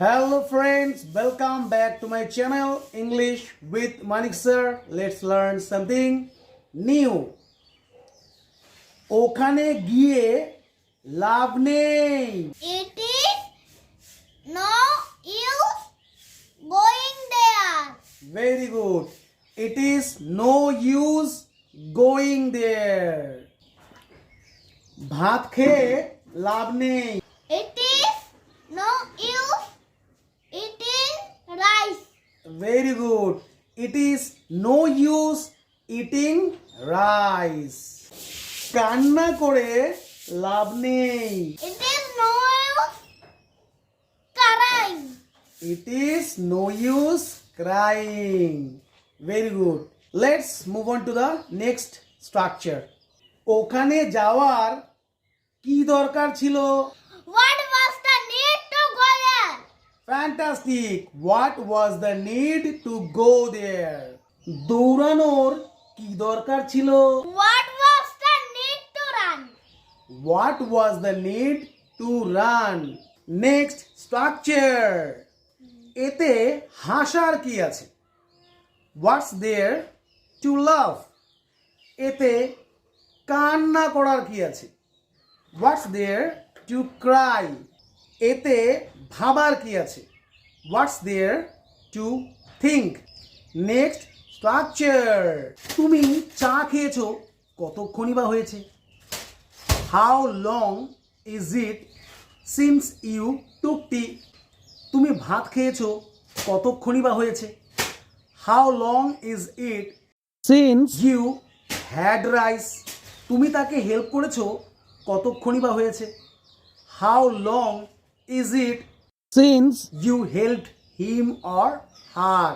Hello friends, welcome back to my channel English with Manik sir. Let's learn something new. ওখানে গিয়ে লাভ নেই It is no use going there. Very good it is no use going there ভাত খেয়ে লাভ নেই It is no use eating rice. very good it is no use eating rice কান্না করে লাভ নেই। It is no use it is no use crying very good let's move on to the next structure ওখানে যাওয়ার কি দরকার ছিল? Fantastic what was the need to go there দৌড়ানোর কি দরকার ছিল? What was the need to run? What was the need to run next structure এতে হাসার কি আছে? হোয়াটস দেয়ার টু লাভ এতে কান্না করার কি আছে? হোয়াটস দেয়ার টু ক্রাই এতে ভাবার কি আছে? What's there to think next structure তুমি চা খেয়েছো? কতক্ষণই বা হয়েছে? How long is it since you took tea তুমি ভাত খেয়েছো? কতক্ষণই বা হয়েছে? How long is it since you had rice তুমি তাকে হেল্প করেছ? কতক্ষণই বা হয়েছে? How long is it since you help him or her